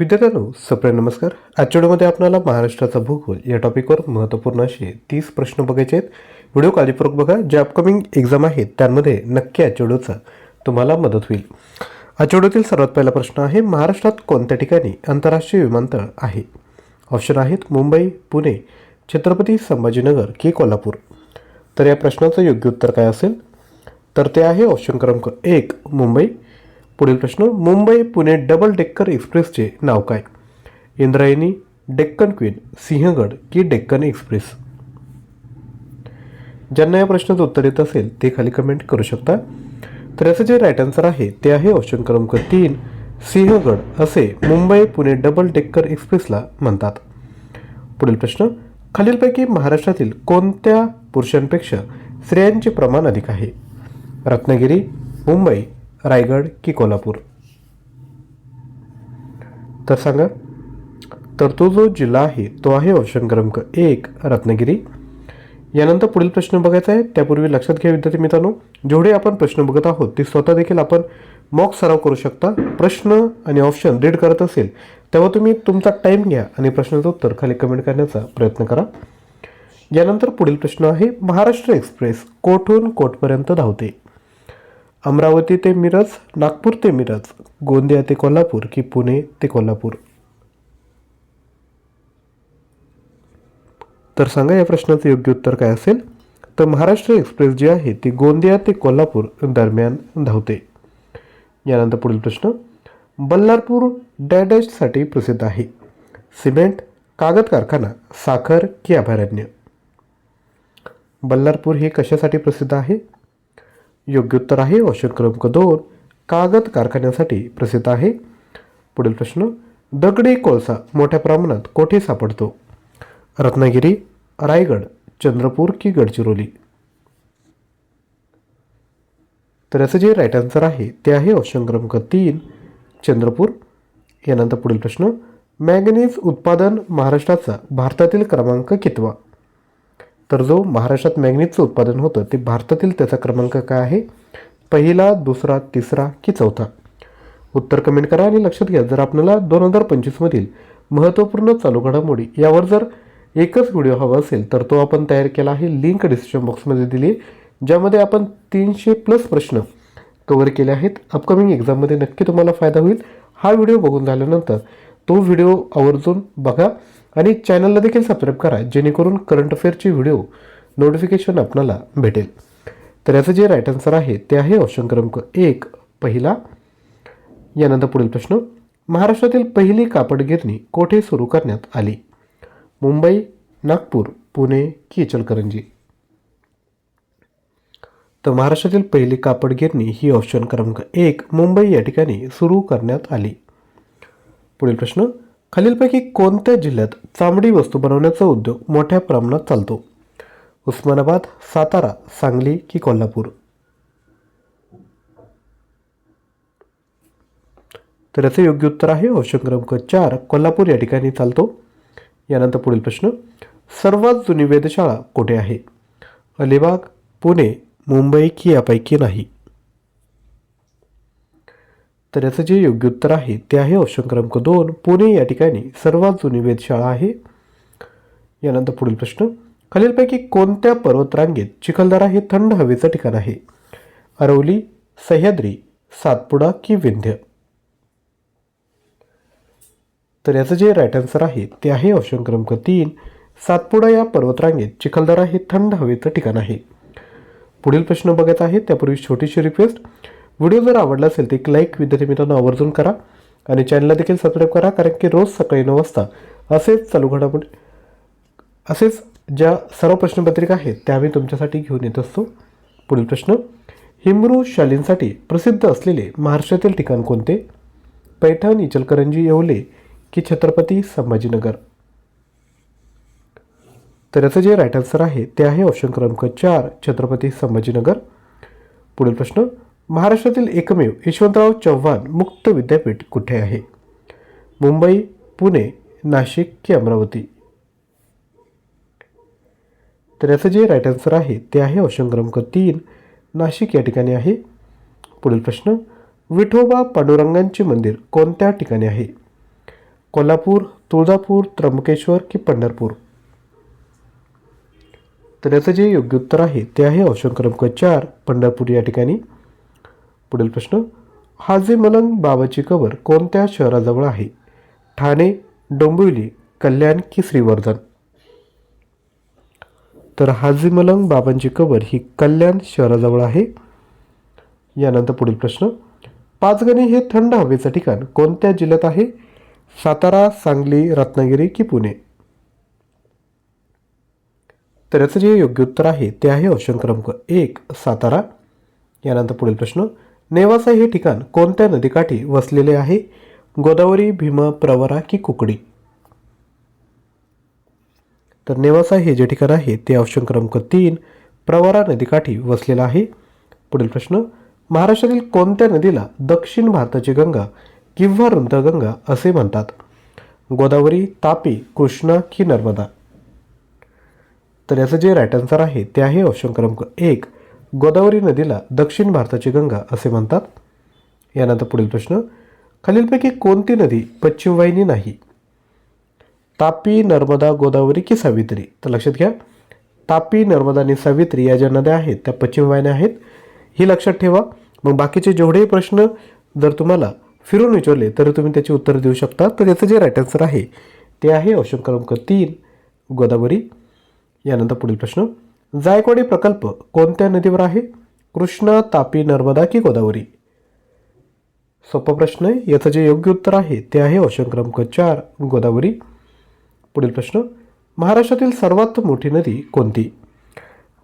विद्यार्थ्यांनो सप्रे नमस्कार. आजच्या व्हिडिओमध्ये आपल्याला महाराष्ट्राचा भूगोल या टॉपिकवर महत्त्वपूर्ण असे तीस प्रश्न बघायचे आहेत. व्हिडिओ काळजीपूर्वक बघा. जे अपकमिंग एक्झाम आहेत त्यांमध्ये नक्की आजच्या व्हिडिओचा तुम्हाला मदत होईल. आजच्या व्हिडिओतील सर्वात पहिला प्रश्न आहे महाराष्ट्रात कोणत्या ठिकाणी आंतरराष्ट्रीय विमानतळ आहे? ऑप्शन आहेत मुंबई पुणे छत्रपती संभाजीनगर की कोल्हापूर. तर या प्रश्नाचं योग्य उत्तर काय असेल? तर ते आहे ऑप्शन क्रमांक एक मुंबई. पुढील प्रश्न मुंबई पुणे डबल डेक्कर एक्सप्रेसचे नाव काय? इंद्रायणी डेक्कन क्वीन सिंहगड की डेक्कन एक्सप्रेस ज्यांना या प्रश्नाचं उत्तर येत असेल ते खाली कमेंट करू शकता. तर याचं जे राईट आन्सर आहे ते आहे ऑप्शन क्रमांक तीन सिंहगड असे मुंबई पुणे डबल डेक्कर एक्सप्रेसला म्हणतात. पुढील प्रश्न खालीलपैकी महाराष्ट्रातील कोणत्या पुरुषांपेक्षा स्त्रियांचे प्रमाण अधिक आहे? रत्नागिरी मुंबई रायगड की कोल्हापूर. तर सांगा तर तो जो जिल्हा आहे तो आहे ऑप्शन क्रमांक एक रत्नागिरी. यानंतर पुढील प्रश्न बघायचा आहे. त्यापूर्वी लक्षात घ्या विद्यार्थी मित्रांनो जेवढे आपण प्रश्न बघत आहोत ते स्वतः देखील आपण मॉक सराव करू शकता. प्रश्न आणि ऑप्शन रीड करत असेल तेव्हा तुम्ही तुमचा टाईम घ्या आणि प्रश्नाचं उत्तर खाली कमेंट करण्याचा प्रयत्न करा. यानंतर पुढील प्रश्न आहे महाराष्ट्र एक्सप्रेस कोठून कोठपर्यंत धावते? अमरावती ते मिरज नागपूर ते मिरज गोंदिया ते कोल्हापूर की पुणे ते कोल्हापूर? तर सांगा या प्रश्नाचं योग्य उत्तर काय असेल? तर महाराष्ट्र एक्सप्रेस जी आहे ती गोंदिया ते कोल्हापूर दरम्यान धावते. यानंतर पुढील प्रश्न. बल्लारपूर डॅडॅशसाठी प्रसिद्ध आहे. सिमेंट कागद कारखाना साखर की अभयारण्य? बल्लारपूर हे कशासाठी प्रसिद्ध आहे? योग्य उत्तर आहे. ऑप्शन क्रमांक दोन कागद कारखान्यासाठी प्रसिद्ध आहे. पुढील प्रश्न दगडी कोळसा मोठ्या प्रमाणात कोठे सापडतो? रत्नागिरी रायगड चंद्रपूर की गडचिरोली? तर याचं जे राईट आन्सर आहे ते आहे ऑप्शन क्रमांक तीन चंद्रपूर. यानंतर पुढील प्रश्न मॅंगनीज उत्पादन महाराष्ट्राचा भारतातील क्रमांक कितवा? तर जो महाराष्ट्रात मॅग्नेटचं उत्पादन होतं ते भारतातील त्याचा क्रमांक काय आहे? पहिला दुसरा तिसरा की चौथा? उत्तर कमेंट करा आणि लक्षात घ्या जर आपल्याला दोन हजार पंचवीसमधील महत्त्वपूर्ण चालू घडामोडी यावर जर एकच व्हिडिओ हवा असेल तर तो आपण तयार केला आहे. लिंक डिस्क्रिप्शन बॉक्समध्ये दिली आहे ज्यामध्ये आपण तीनशे प्लस प्रश्न कवर केले आहेत. अपकमिंग एक्झाममध्ये नक्की तुम्हाला फायदा होईल. हा व्हिडिओ बघून झाल्यानंतर तो व्हिडिओ आवर्जून बघा. आणि चॅनलला देखील सबस्क्राईब करा जेणेकरून करंट अफेअरची व्हिडिओ नोटिफिकेशन आपणाला भेटेल. तर याचं जे राईट आन्सर आहे ते आहे ऑप्शन क्रमांक एक पहिला. यानंतर पुढील प्रश्न. महाराष्ट्रातील पहिली कापड गिरणी कोठे सुरू करण्यात आली? मुंबई नागपूर पुणे की इचलकरंजी? तर महाराष्ट्रातील पहिली कापड गिरणी ही ऑप्शन क्रमांक एक मुंबई या ठिकाणी सुरू करण्यात आली. पुढील प्रश्न. खालीलपैकी कोणत्या जिल्ह्यात चामडी वस्तू बनवण्याचा उद्योग मोठ्या प्रमाणात चालतो? उस्मानाबाद सातारा सांगली की कोल्हापूर? तर याचं योग्य उत्तर आहे ऑप्शन क्रमांक चार कोल्हापूर या ठिकाणी चालतो. यानंतर पुढील प्रश्न सर्वात जुनी वेधशाळा कुठे आहे? अलिबाग पुणे मुंबई की यापैकी नाही? तर याचं जे योग्य उत्तर आहे ते आहे ऑप्शन क्रमांक दोन. पुणे या ठिकाणी सर्वात जुनी वेधशाळा आहे. यानंतर पुढील प्रश्न. खालीलपैकी कोणत्या पर्वतरांगेत चिखलदरा हे थंड हवेचं ठिकाण आहे? अरवली सह्याद्री सातपुडा की विंध्य? तर याचं जे राईट आन्सर आहे ते आहे ऑप्शन क्रमांक तीन. सातपुडा या पर्वतरांगेत चिखलदरा हे थंड हवेचं ठिकाण आहे. पुढील प्रश्न बघत आहे त्यापूर्वी छोटीशी रिक्वेस्ट व्हिडिओ जर आवडला असेल तर एक लाईक विद्यार्थी मित्रांनो आवर्जून करा आणि चॅनलला देखील सबस्क्राईब करा कारण की रोज सकाळी नऊ वाजता असेच चालू घडामोडी असेच ज्या सर्व प्रश्नपत्रिका आहेत त्या आम्ही तुमच्यासाठी घेऊन येत असतो. पुढील प्रश्न हिमरू शालींसाठी प्रसिद्ध असलेले महाराष्ट्रातील ठिकाण कोणते? पैठण इचलकरंजी येवले की छत्रपती संभाजीनगर? तर याचं जे राईट आन्सर आहे ते आहे ऑप्शन क्रमांक चार छत्रपती संभाजीनगर. पुढील प्रश्न महाराष्ट्रातील एकमेव यशवंतराव चव्हाण मुक्त विद्यापीठ कुठे आहे? मुंबई पुणे नाशिक की अमरावती? तर याचं जे राईट आन्सर आहे ते आहे ऑप्शन क्रमांक तीन. नाशिक या ठिकाणी आहे. पुढील प्रश्न विठोबा पांडुरंगांचे मंदिर कोणत्या ठिकाणी आहे? कोल्हापूर तुळजापूर त्र्यंबकेश्वर की पंढरपूर? तर याचं जे योग्य उत्तर आहे ते आहे ऑप्शन क्रमांक चार पंढरपूर या ठिकाणी. पुढील प्रश्न हाजी मलंग बाबाची कबर कोणत्या शहराजवळ आहे? ठाणे डोंबिवली कल्याण की श्रीवर्धन? तर हाजी मलंग बाबांची कबर ही कल्याण शहराजवळ आहे. यानंतर पुढील प्रश्न पाचगणी हे थंड हवेचं ठिकाण कोणत्या जिल्ह्यात आहे? सातारा सांगली रत्नागिरी की पुणे? तर याचं जे योग्य उत्तर आहे ते आहे ऑप्शन क्रमांक एक सातारा. यानंतर पुढील प्रश्न नेवासा हे ठिकाण कोणत्या नदीकाठी वसलेले आहे? गोदावरी भीमा प्रवरा की कुकडी? तर नेवासा हे जे ठिकाण आहे ते ऑप्शन क्रमांक तीन प्रवरा नदीकाठी वसलेलं आहे. पुढील प्रश्न महाराष्ट्रातील कोणत्या नदीला दक्षिण भारताची गंगा किंवा रुंदगंगा असे म्हणतात? गोदावरी तापी कृष्णा की नर्मदा? तर याचं जे राईट आन्सर आहे ते आहे ऑप्शन क्रमांक एक गोदावरी नदीला दक्षिण भारताची गंगा असे म्हणतात. यानंतर पुढील प्रश्न खालीलपैकी कोणती नदी पश्चिमवाहिनी नाही? तापी नर्मदा गोदावरी की सावित्री? तर लक्षात घ्या तापी नर्मदा आणि सावित्री या ज्या नद्या आहेत त्या पश्चिमवाहिन्या आहेत. ही लक्षात ठेवा. मग बाकीचे जेवढेही प्रश्न जर तुम्हाला फिरून विचारले तर तुम्ही त्याची उत्तर देऊ शकता. तर याचं जे राईट आन्सर आहे ते आहे ऑप्शन क्रमांक तीन गोदावरी. यानंतर पुढील प्रश्न जायकवाडी प्रकल्प कोणत्या नदीवर आहे? कृष्णा तापी नर्मदा की गोदावरी? सोपा प्रश्न आहे. याचं जे योग्य उत्तर आहे ते आहे ऑप्शन क्रमांक चार गोदावरी. पुढील प्रश्न महाराष्ट्रातील सर्वात मोठी नदी कोणती?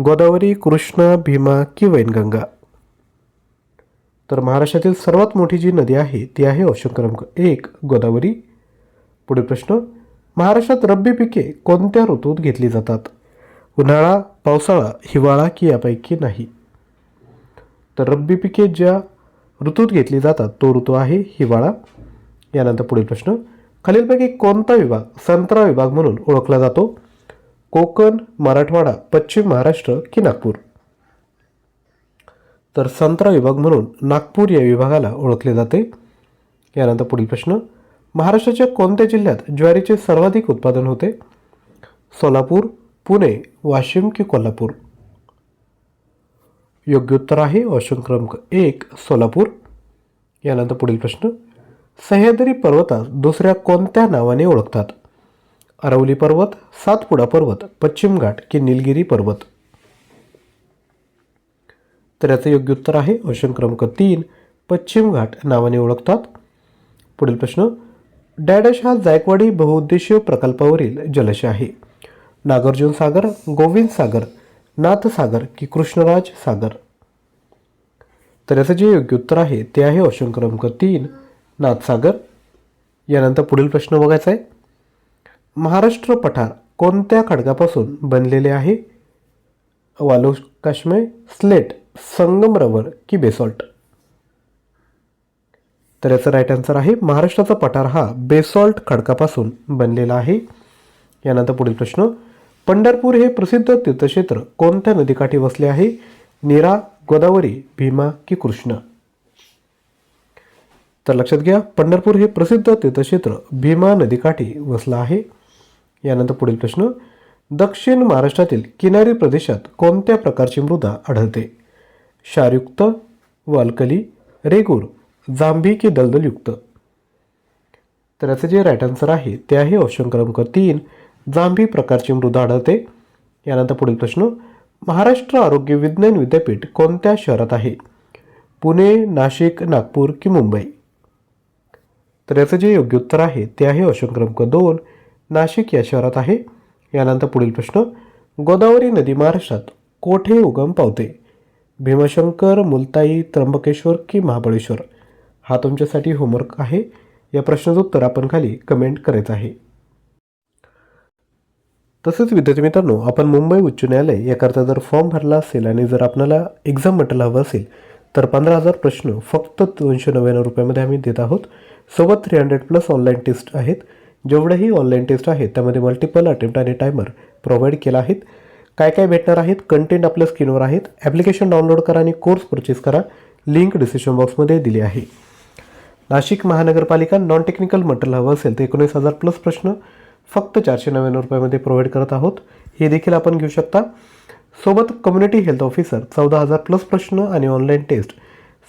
गोदावरी कृष्णा भीमा की वैनगंगा? तर महाराष्ट्रातील सर्वात मोठी जी नदी आहे ती आहे ऑप्शन क्रमांक एक गोदावरी. पुढील प्रश्न महाराष्ट्रात रब्बी पिके कोणत्या ऋतूत घेतली जातात? उन्हाळा पावसाळा हिवाळा की यापैकी नाही. तर रब्बी पिके ज्या ऋतूत घेतली जातात तो ऋतू आहे हिवाळा. यानंतर पुढील प्रश्न. खालीलपैकी कोणता विभाग संत्रा विभाग म्हणून ओळखला जातो? कोकण मराठवाडा पश्चिम महाराष्ट्र की नागपूर? तर संत्रा विभाग म्हणून नागपूर या विभागाला ओळखले जाते. यानंतर पुढील प्रश्न. महाराष्ट्राच्या कोणत्या जिल्ह्यात ज्वारीचे सर्वाधिक उत्पादन होते? सोलापूर पुणे वाशिम की कोल्हापूर? योग्य उत्तर आहे वाशिम क्रमांक एक सोलापूर. यानंतर पुढील प्रश्न सह्याद्री पर्वतास दुसऱ्या कोणत्या नावाने ओळखतात? अरवली पर्वत सातपुडा पर्वत पश्चिम घाट की निलगिरी पर्वत? तर याचं योग्य उत्तर आहे ऑप्शन क्रमांक तीन पश्चिम घाट नावाने ओळखतात. पुढील प्रश्न डॅडश हा जायकवाडी बहुउद्देशीय प्रकल्पावरील जलाशय आहे. नागार्जुन सागर गोविंद सागर नाथ सागर की कृष्णराज सागर. तर याचं जे योग्य उत्तर आहे ते आहे ऑप्शन क्रमांक तीन नाथसागर यानंतर पुढील प्रश्न बघायचा आहे. महाराष्ट्र पठार कोणत्या खडकापासून बनलेले आहे? वालुकाश्मय स्लेट संगमरवर की बेसॉल्ट? तर याचं राईट आन्सर आहे महाराष्ट्राचा पठार हा बेसॉल्ट खडकापासून बनलेला आहे. यानंतर पुढील प्रश्न पंढरपूर हे प्रसिद्ध तीर्थक्षेत्र कोणत्या नदीकाठी वसले आहे? नीरा गोदावरी भीमा की कृष्णा? तर लक्षात घ्या पंढरपूर हे प्रसिद्ध तीर्थक्षेत्र भीमा नदीकाठी वसलं आहे. यानंतर पुढील प्रश्न दक्षिण महाराष्ट्रातील किनारी प्रदेशात कोणत्या प्रकारची मृदा आढळते? क्षारयुक्त वालकली रेगूर जांभी की दलदलयुक्त? तर याचं जे राईट आन्सर आहे ते आहे ऑप्शन क्रमांक तीन जांभी प्रकारची मृदा आढळते. यानंतर पुढील प्रश्न महाराष्ट्र आरोग्य विज्ञान विद्यापीठ कोणत्या शहरात आहे? पुणे नाशिक नागपूर की मुंबई? तर याचं जे योग्य उत्तर आहे ते आहे ऑप्शन क्रमांक दोन नाशिक या शहरात आहे. यानंतर पुढील प्रश्न गोदावरी नदी महाराष्ट्रात कोठे उगम पावते? भीमाशंकर मुलताई त्र्यंबकेश्वर की महाबळेश्वर? हा तुमच्यासाठी होमवर्क आहे. या प्रश्नाचं उत्तर आपण खाली कमेंट करायचं आहे. तसेच विद्यार्थी मित्रांनो आपण मुंबई उच्च न्यायालय याकरता जर फॉर्म भरला असेल आणि जर आपल्याला एक्झाम मटेरियल हवं असेल तर पंधरा हजार प्रश्न फक्त दोनशे नव्याण्णव रुपयामध्ये आम्ही देत आहोत. सोबत three hundred plus online test आहेत. जेवढेही ऑनलाईन टेस्ट आहेत त्यामध्ये मल्टिपल अटेम्प्ट आणि टायमर प्रोव्हाइड केला आहेत. काय काय भेटणार आहेत? कंटेंट आपल्या स्क्रीनवर आहेत. ॲप्लिकेशन डाउनलोड करा आणि कोर्स परचेस करा. लिंक डिस्क्रिप्शन बॉक्समध्ये दिली आहे. नाशिक महानगरपालिका नॉन टेक्निकल मटेरियल हवं असेल तर एकोणीस हजार प्लस प्रश्न फक्त चारशे नव्याण्णव रुपयामध्ये प्रोव्हाइड करत आहोत. हे देखील आपण घेऊ शकता. सोबत कम्युनिटी हेल्थ ऑफिसर चौदा हजार प्लस प्रश्न आणि ऑनलाईन टेस्ट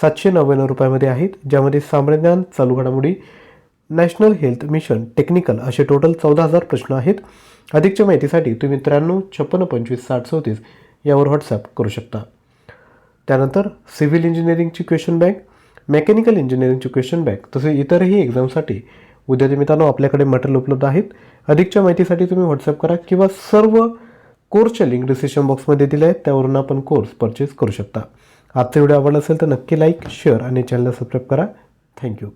सातशे नव्याण्णव रुपयामध्ये आहेत. ज्यामध्ये सामान्य चालू घडामोडी नॅशनल हेल्थ मिशन टेक्निकल असे टोटल चौदा हजार प्रश्न आहेत. अधिकच्या माहितीसाठी तुम्ही त्र्याण्णव छप्पन्न पंचवीस साठ चौतीस यावर व्हॉट्सॲप करू शकता. त्यानंतर सिव्हिल इंजिनिअरिंगची क्वेश्चन बँक मेकॅनिकल इंजिनिअरिंगची क्वेश्चन बँक तसेच इतरही एक्झामसाठी उद्या मित्रांनो आपल्याकडे मटेरियल उपलब्ध आहेत अधिकच्या माहितीसाठी तुम्ही व्हॉट्सअप करा किंवा सर्व कोर्सच्या लिंक डिस्क्रिप्शन बॉक्समध्ये दिल्या आहेत त्यावरून आपण कोर्स परचेस करू शकता. आजचा व्हिडिओ आवडला असेल तर नक्की लाईक शेअर आणि चॅनलला सबस्क्राईब करा. थँक्यू